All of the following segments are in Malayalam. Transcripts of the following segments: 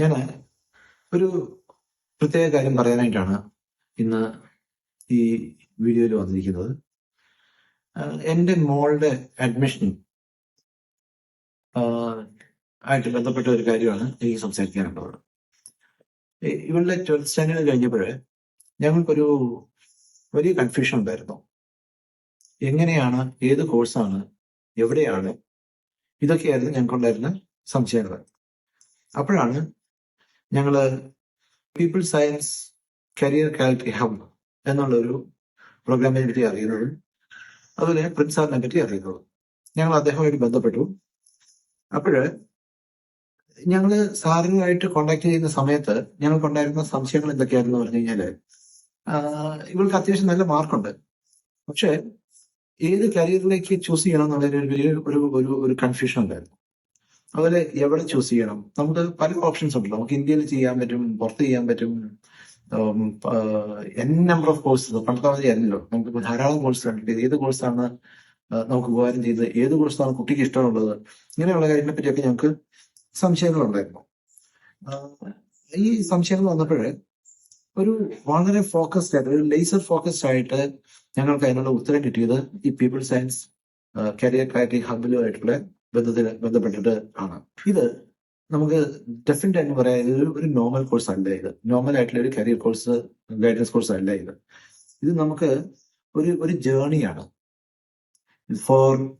ഞാൻ ഒരു പ്രത്യേക കാര്യം പറയാനായിട്ടാണ് ഇന്ന് ഈ വീഡിയോയിൽ വന്നിരിക്കുന്നത്. എന്റെ മോളുടെ അഡ്മിഷൻ ആയിട്ട് ബന്ധപ്പെട്ട ഒരു കാര്യമാണ് എനിക്ക് സംസാരിക്കാനുള്ളത്. ഇവളുടെ ട്വൽത്ത് സ്റ്റാൻഡേർഡ് കഴിഞ്ഞപ്പോൾ ഞങ്ങൾക്കൊരു വലിയ കൺഫ്യൂഷൻ ഉണ്ടായിരുന്നു. എങ്ങനെയാണ് ഏത് കോഴ്സാണ് എവിടെയാണ് ഇതൊക്കെയായിരുന്നു ഞങ്ങൾക്കുണ്ടായിരുന്ന സംശയങ്ങൾ. അപ്പോഴാണ് ഞങ്ങൾ people science career clarity hub എന്നുള്ളൊരു പ്രോഗ്രാമിനെ പറ്റി അറിയുന്നതും. അതുപോലെ പ്രിൻസ് സാറിനെ പറ്റി അറിയുന്നതും. ഞങ്ങൾ അദ്ദേഹവുമായിട്ട് ബന്ധപ്പെട്ടു. അപ്പോഴ് ഞങ്ങൾ സാറിനുമായിട്ട് കോണ്ടാക്ട് ചെയ്യുന്ന സമയത്ത് ഞങ്ങൾക്കുണ്ടായിരുന്ന സംശയങ്ങൾ എന്തൊക്കെയായിരുന്നു പറഞ്ഞു കഴിഞ്ഞാൽ ഇവൾക്ക് അത്യാവശ്യം നല്ല മാർക്കുണ്ട് പക്ഷെ ഏത് കരിയറിലേക്ക് ചൂസ് ചെയ്യണം എന്നുള്ളതിന് ഒരു വലിയ ഒരു ഒരു കൺഫ്യൂഷൻ ഉണ്ടായിരുന്നു. അതുപോലെ എവിടെ ചൂസ് ചെയ്യണം? നമുക്ക് പല ഓപ്ഷൻസ് ഉണ്ടല്ലോ നമുക്ക് ഇന്ത്യയിൽ ചെയ്യാൻ പറ്റും പുറത്ത് ചെയ്യാൻ പറ്റും. എൻ നമ്പർ ഓഫ് കോഴ്സസ് പണ്ടത്തെ അല്ലല്ലോ. നമുക്ക് ധാരാളം കോഴ്സ് കണ്ടിട്ട് ഏത് കോഴ്സാണ് നമുക്ക് ഉപകാരം ചെയ്തത് ഏത് കോഴ്സാണ് കുട്ടിക്ക് ഇഷ്ടമുള്ളത് ഇങ്ങനെയുള്ള കാര്യങ്ങളെ പറ്റിയൊക്കെ ഞങ്ങൾക്ക് സംശയങ്ങളുണ്ടായിരുന്നു. ഈ സംശയങ്ങൾ വന്നപ്പോഴേ ഒരു വളരെ ഫോക്കസ്ഡ് ആയിട്ട് ഒരു ലേസർ ഫോക്കസ്ഡ് ആയിട്ട് ഞങ്ങൾക്ക് അതിനുള്ള ഉത്തരം കിട്ടിയത് ഈ പീപ്പിൾ സയൻസ് കരിയർ ക്രാറ്റി ഹബിലുമായിട്ടുള്ള ബന്ധത്തിൽ ബന്ധപ്പെട്ടിട്ട് ആണ്. ഇത് നമുക്ക് ഡെഫിനറ്റ് ആയിട്ട് പറയാം ഇത് ഒരു- നോർമൽ കോഴ്സ് അല്ല ഇത്. നോർമൽ ആയിട്ടുള്ള ഒരു കരിയർ കോഴ്സ് ഗൈഡൻസ് കോഴ്സ് അല്ല ഇത്. ഇത് നമുക്ക് ഒരു ഒരു ജേർണിയാണ് for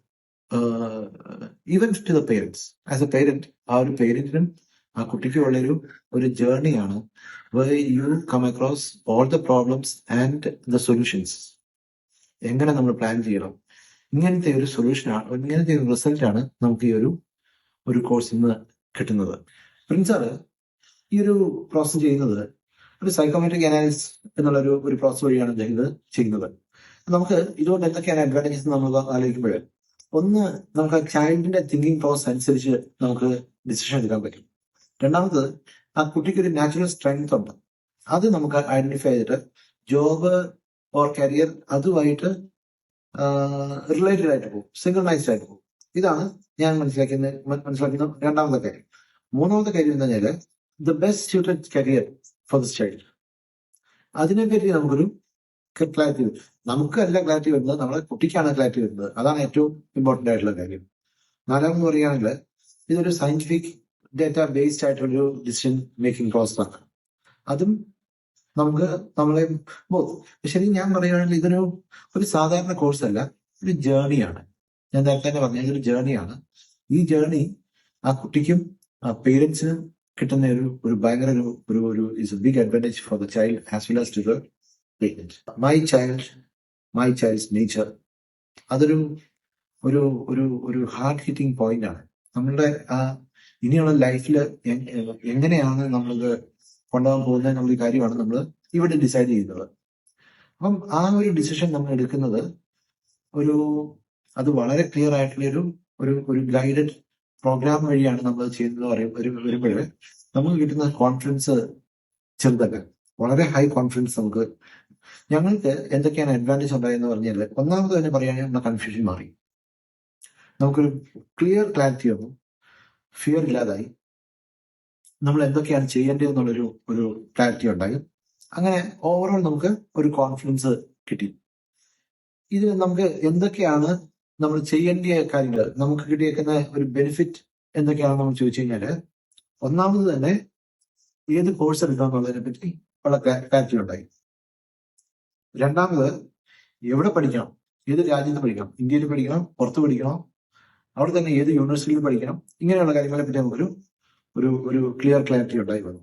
even to the parents as a parent ആ ഒരു പേരന്റിനും ആ കുട്ടിക്കും ഉള്ളൊരു ഒരു ജേർണിയാണ് you come across all the problems and the solutions എങ്ങനെ നമ്മൾ പ്ലാൻ ചെയ്യണം? ഇങ്ങനത്തെ ഒരു സൊല്യൂഷനാണ് ഇങ്ങനത്തെ ഒരു റിസൾട്ടാണ് നമുക്ക് ഈ ഒരു ഒരു കോഴ്സിൽ നിന്ന് കിട്ടുന്നത്. പ്രിൻസാറ് ഈ ഒരു പ്രോസസ് ചെയ്യുന്നത് ഒരു സൈക്കോമെട്രിക് അനാലിസിസ് എന്നുള്ള ഒരു ഒരു പ്രോസസ് വഴിയാണ് അദ്ദേഹം ഇത് ചെയ്യുന്നത്. നമുക്ക് ഇതുകൊണ്ട് എന്തൊക്കെയാണ് അഡ്വാന്റേജസ് നമ്മൾ ആലോചിക്കുമ്പോൾ ഒന്ന് നമുക്ക് ചൈൽഡിന്റെ തിങ്കിങ് പ്രോസസ് അനുസരിച്ച് നമുക്ക് ഡിസിഷൻ എടുക്കാൻ പറ്റും. രണ്ടാമത് ആ കുട്ടിക്ക് ഒരു നാച്ചുറൽ സ്ട്രെങ്ത് ഉണ്ട്. അത് നമുക്ക് ഐഡന്റിഫൈ ചെയ്തിട്ട് ജോബ് ഓർ കരിയർ അതുമായിട്ട് റിലേറ്റഡ് ആയിട്ട് പോകും. സിംഗിൾനൈസ്ഡ് ആയിട്ട് പോകും. ഇതാണ് ഞാൻ മനസ്സിലാക്കുന്ന മനസ്സിലാക്കുന്ന രണ്ടാമത്തെ കാര്യം. മൂന്നാമത്തെ കാര്യം എന്ന് പറഞ്ഞാൽ the best suited career for this child അതിനെപ്പറ്റി നമുക്കൊരു ക്ലാരിറ്റി വരും. നമുക്കല്ല ക്ലാരിറ്റി വരുന്നത് നമ്മളെ കുട്ടിക്കാണ് ക്ലാരിറ്റി വരുന്നത്. അതാണ് ഏറ്റവും ഇമ്പോർട്ടന്റ് ആയിട്ടുള്ള കാര്യം. നാലാമെന്ന് പറയുകയാണെങ്കിൽ ഇതൊരു സയന്റിഫിക് ഡേറ്റ ബേസ്ഡ് ആയിട്ടുള്ളൊരു ഡിസിഷൻ മേക്കിംഗ് പ്രോസസ്സാണ് അതും നമുക്ക് നമ്മളെ ബോധം ശരി ഞാൻ പറയുകയാണെങ്കിൽ ഇതൊരു ഒരു സാധാരണ കോഴ്സ് അല്ല ഒരു ജേണിയാണ് ഞാൻ നേരത്തെ തന്നെ പറഞ്ഞ ഇതൊരു ജേണിയാണ് ഈ ജേണി ആ കുട്ടിക്കും ആ പേരൻസിനും കിട്ടുന്ന ഒരു ഒരു ഭയങ്കര ഒരു ഒരു ഒരു is a big advantage for the child as well as to the parents my child my child's nature അതൊരു ഒരു ഒരു ഒരു ഹാർഡ് ഹിറ്റിംഗ് പോയിന്റ് ആണ്. നമ്മളുടെ ആ ഇനിയുള്ള ലൈഫിൽ എങ്ങനെയാണ് നമ്മളിത് കൊണ്ടുപോകാൻ പോകുന്നത് എന്നുള്ള കാര്യമാണ് നമ്മൾ ഇവിടെ ഡിസൈഡ് ചെയ്യുന്നത്. അപ്പം ആ ഒരു ഡിസിഷൻ നമ്മൾ എടുക്കുന്നത് ഒരു അത് വളരെ ക്ലിയർ ആയിട്ടുള്ള ഒരു ഒരു ഒരു ഗൈഡഡ് പ്രോഗ്രാം വഴിയാണ് നമ്മൾ ചെയ്യുന്നത് ഒരു വരുമ്പോൾ നമുക്ക് കിട്ടുന്ന കോൺഫിഡൻസ് ചെറുതല്ല വളരെ ഹൈ കോൺഫിഡൻസ് നമുക്ക്. ഞങ്ങൾക്ക് എന്തൊക്കെയാണ് അഡ്വാന്റേജ് ഉണ്ടായെന്ന് പറഞ്ഞാൽ ഒന്നാമത് തന്നെ പറയുകയാണെങ്കിൽ നമ്മുടെ കൺഫ്യൂഷൻ മാറി. നമുക്കൊരു ക്ലിയർ ക്ലാരിറ്റി വന്നു. ഫിയർ ഇല്ലാതായി. നമ്മൾ എന്തൊക്കെയാണ് ചെയ്യേണ്ടത് എന്നുള്ളൊരു ഒരു ക്ലാരിറ്റി ഉണ്ടായി. അങ്ങനെ ഓവറോൾ നമുക്ക് ഒരു കോൺഫിഡൻസ് കിട്ടി. ഇത് നമുക്ക് എന്തൊക്കെയാണ് നമ്മൾ ചെയ്യേണ്ട കാര്യങ്ങൾ നമുക്ക് കിട്ടിയേക്കുന്ന ഒരു ബെനിഫിറ്റ് എന്തൊക്കെയാണെന്ന് നമ്മൾ ചോദിച്ചു കഴിഞ്ഞാൽ ഒന്നാമത് തന്നെ ഏത് കോഴ്സ് എടുക്കാം എന്നുള്ളതിനെ പറ്റി ഉള്ള ക്ലാരിറ്റി ഉണ്ടായി. രണ്ടാമത് എവിടെ പഠിക്കണം? ഏത് രാജ്യത്ത് പഠിക്കണം? ഇന്ത്യയിൽ പഠിക്കണം പുറത്ത് പഠിക്കണം അവിടെ തന്നെ ഏത് യൂണിവേഴ്സിറ്റിയിൽ പഠിക്കണം? ഇങ്ങനെയുള്ള കാര്യങ്ങളെ പറ്റി നമുക്കൊരു ഒരു ഒരു ക്ലിയർ ക്ലാരിറ്റി ഉണ്ടായി വന്നു.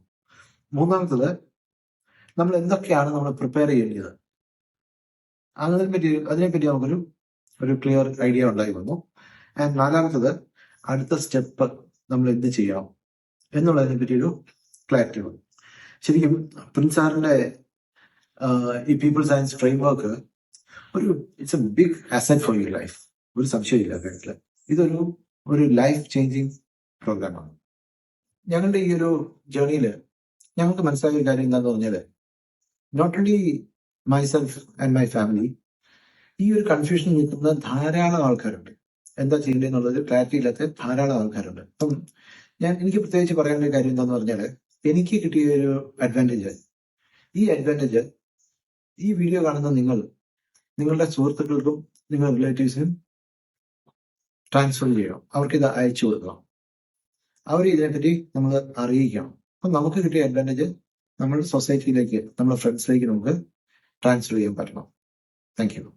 മൂന്നാമത്തത് നമ്മൾ എന്തൊക്കെയാണ് നമ്മൾ പ്രിപ്പയർ ചെയ്യേണ്ടത്? അതിനെപ്പറ്റി അതിനെപ്പറ്റി നമുക്കൊരു ഒരു ക്ലിയർ ഐഡിയ ഉണ്ടായി വന്നു. ആൻഡ് നാലാമത്തത് അടുത്ത സ്റ്റെപ്പ് നമ്മൾ എന്ത് ചെയ്യണം എന്നുള്ളതിനെ പറ്റി ഒരു ക്ലാരിറ്റി വന്നു. ശരിക്കും പ്രിൻസാറിന്റെ ഈ പീപ്പിൾ സയൻസ് ഫ്രെയിം വർക്ക് ഒരു it's a big asset for your life ഒരു സംശയമില്ല കാര്യത്തിൽ ഇതൊരു ഒരു ലൈഫ് ചേഞ്ചിങ് പ്രോഗ്രാമാണ് ഞങ്ങളുടെ ഈ ഒരു ജേണിയിൽ ഞങ്ങൾക്ക് മനസ്സിലായ ഒരു കാര്യം എന്താണെന്ന് പറഞ്ഞാൽ not only myself and my family ഈ ഒരു കൺഫ്യൂഷൻ നിൽക്കുന്ന ധാരാളം ആൾക്കാരുണ്ട്. എന്താ ചെയ്യേണ്ടത് ക്ലാരിറ്റി ഇല്ലാത്ത ധാരാളം ആൾക്കാരുണ്ട്. അപ്പം ഞാൻ എനിക്ക് പ്രത്യേകിച്ച് പറയാനുള്ള കാര്യം എന്താന്ന് പറഞ്ഞാൽ എനിക്ക് കിട്ടിയ ഒരു അഡ്വാന്റേജ് ഈ അഡ്വാന്റേജ് ഈ വീഡിയോ കാണുന്ന നിങ്ങൾ നിങ്ങളുടെ സുഹൃത്തുക്കൾക്കും നിങ്ങളുടെ റിലേറ്റീവ്സിനും ട്രാൻസ്ഫർ ചെയ്യണം. അവർക്ക് ഇത് അയച്ചു കൊടുക്കണം. അവർ ഇതിനെപ്പറ്റി നമ്മൾ അറിയിക്കണം. അപ്പം നമുക്ക് കിട്ടിയ അഡ്വാന്റേജ് നമ്മൾ സൊസൈറ്റിയിലേക്ക് നമ്മുടെ ഫ്രണ്ട്സിലേക്ക് നമുക്ക് ട്രാൻസ്ഫർ ചെയ്യാൻ പറ്റണം. Thank you